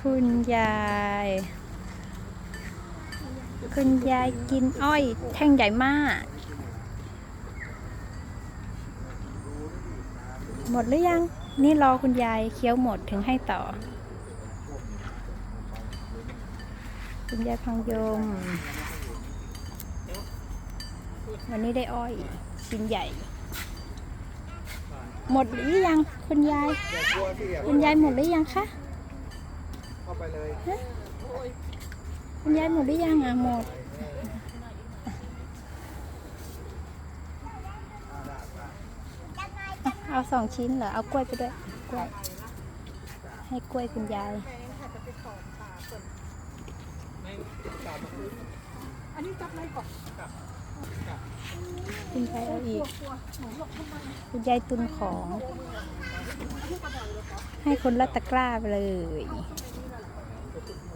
คุณยาย คุณยายกินอ้อย แท่งใหญ่มาก หมดหรือยัง นี่รอคุณยายเคี้ยวหมดถึงให้ต่อ คุณยายพังยม วันนี้ได้อ้อยชิ้นใหญ่ หมดหรือยัง คุณยาย คุณยายหมดหรือยังคะ เข้าไปเลยคุณยายหมดหรือยังอะหมดเอาสองชิ้นเหรอ เอากล้วยไปด้วยกล้วยให้กล้วยคุณยายอันนี้จับอะไรก่อนคุณยายเอาอีก คุณยายตุนของ ให้คนละตะกร้าไปเลยอ